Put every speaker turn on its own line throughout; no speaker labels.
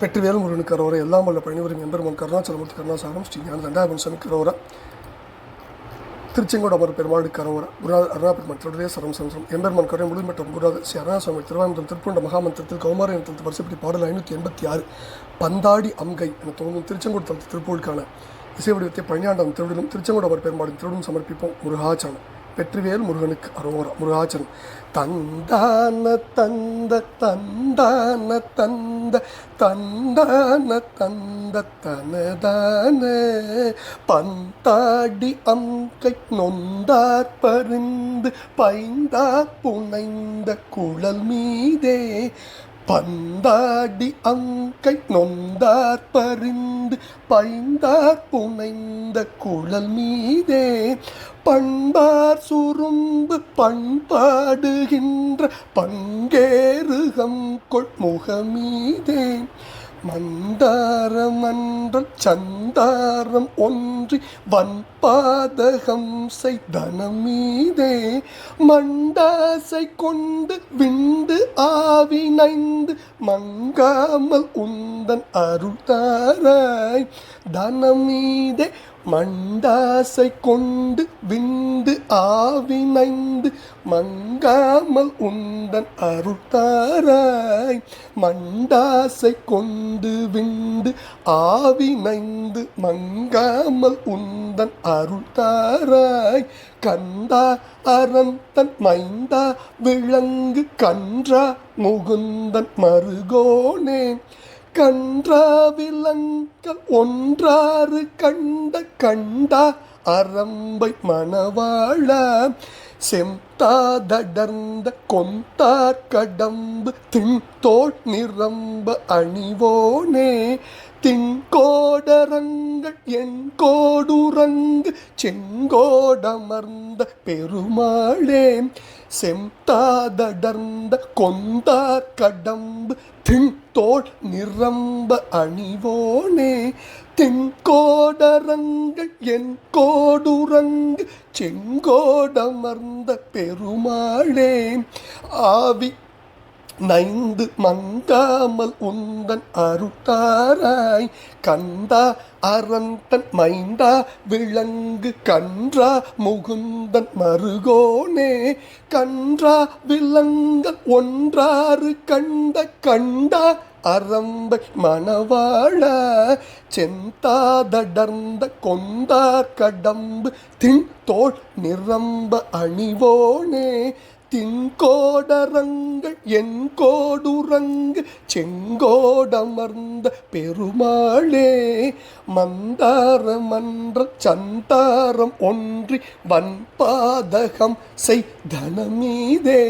வெற்றிவேல் முருகனுக்கு அரோரா எல்லாம் வல்ல பழனிவரும் எம்பெருமான் கருணாச்சலமூர்த்தி கருணாசாரம் ஸ்ரீ ஞான தண்டாபன் சுவாமி கரோரா. திருச்செங்கோடு அமர் பெருமாளுக்கு கரோரா. குருநாத அருணாபெருமன் திருடரே சரம் சம்சம் எம்பெருமன் கருணை முழுமட்டம் குருநாத ஸ்ரீ அருணாசுவாமி திருவாயந்தம் திருப்பூண்ட மகாமந்திரத்தில் கௌமார தளத்து வருஷப்படி பாடல் ஐநூற்றி எண்பத்தி ஆறு பந்தாடி அம்கை என தோன்றும் திருச்செங்கோடு தளத்து திருப்பூருக்கான இசை வடிவத்தை பழனியாண்டம் திருவிடலும் திருச்செங்கோடு அமர் பெருமாளின் திருவிடும் சமர்ப்பிப்போம் முருகாச்சனம் வெற்றிவேல் முருகனுக்கு அரோரா முருகாச்சரம் தந்தான தந்த தந்தான தந்த தந்தான தந்த தனதான. பந்தாடி அங்கை நொந்தார் பருந்து பைந்தார் புனைந்த குழல் மீதே. பந்தாடி அங்கை நொந்தார் பறிந்து பைந்தார் புனைந்த குழல் மீதே. பண்பார் சுரும்பு பண்பாடுகின்ற பங்கேறுகம் கொள்முகமீதே மந்தாரம் அன்றல் சந்தாரம் ஒன்றி வன்பாதகம்சை தனமீதே மண்டாசை கொண்டு விண்டு ஆவினைந்து மங்காமல் உந்தன் அருள்தாராய் தனமீதே மண்டாசை கொண்டு விண்டு ஆவினைந்து மங்க மங்காமல் உந்தன் அருள்தாராய் மண்டாசை கொண்டு விண்டு ஆவி நைந்து மங்காமல் உந்தன் அருள்தாராய் கந்தா அறந்தன் மைந்தா விளங்கு கன்றா முகுந்தன் மருகோனே. கன்றா விலங்கல் ஒன்றாறு கண்ட கண்டா அரம்பை மணவாழ செம்தாதடர்ந்த கொந்தார் கடம்பு தின்தோள் நிரம்ப அணிவோனே. திங்கோடரங்கள் என் கோடுரங்கு செங்கோடமர்ந்த பெருமாளே. செம்தாதடர்ந்த கொந்தார் கடம்பு தோல் நிரம்ப அணிவோனே தென்கோடரங்கள் என் கோடுரங்கு செங்கோடமர்ந்த பெருமாளே ஆவி நைந்து மங்காமல் உந்தன் அருட்டாராய் கந்தா அறந்தன் மைந்தா விலங்கு கன்றா முகுந்தன் மருகோனே கன்றா விலங்க ஒன்றாறு கண்ட கண்டா அரம்பை மணவாழ செந்தாதடர்ந்த கொந்தார் கடம்பு தின் தோல் நிரம்ப அணிவோனே திங்கோடரங்கள் என் கோடுரங்கு செங்கோடமர்ந்த பெருமாளே மந்தார மன்ற சந்தாரம் ஒன்றி வன்பாதகம் செய்தனமீதே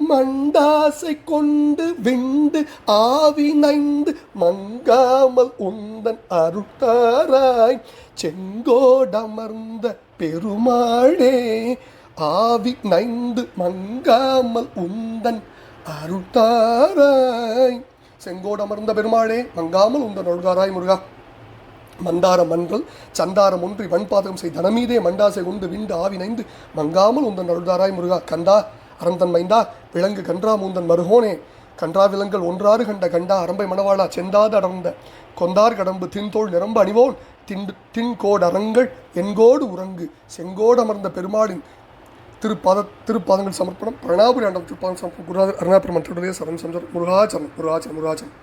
மண்டாசை கொண்டு விண்டு ஆவினைந்து மங்காமல் உந்தன் அருட்டாராய் செங்கோடமர்ந்த பெருமாளே ஆவி நைந்து மங்காமல் உந்தன் அருட்டாராய் செங்கோடமர்ந்த பெருமாளே மங்காமல் உந்தன் அருள்தாராய் முருகா. மந்தார மன்றல் சந்தாரம் ஒன்றி வன்பாதகம் செய் தனமீதே மண்டாசை உண்டு விண்டு ஆவி நைந்து மங்காமல் உந்தன் அருள்தாராய் முருகா. கண்டா அறந்தன் மைந்தா விலங்கு கன்றா மூந்தன் மருகோனே. கன்றா விலங்கல் ஒன்றாறு கண்ட கண்டா அரம்பை மணவாளா செந்தாது அடர்ந்த. கொந்தார் கடம்பு தின்தோள் நிரம்ப அணிவோன் திண்டு தின்கோடரங்கள் என்கோடு உறங்கு. செங்கோடமர்ந்த பெருமாளின் திருப்பாத திருப்பாதங்கள் சமர்ப்பணம் பிரணாபுரி ஆண்டம் திருப்பாதம் சமர்ப்பணம் குருநாதர் அருணா பெருமன் திருடைய சரண் சந்தர் முருகாச்சரம் முருகாச்சரம் முருகாச்சரம்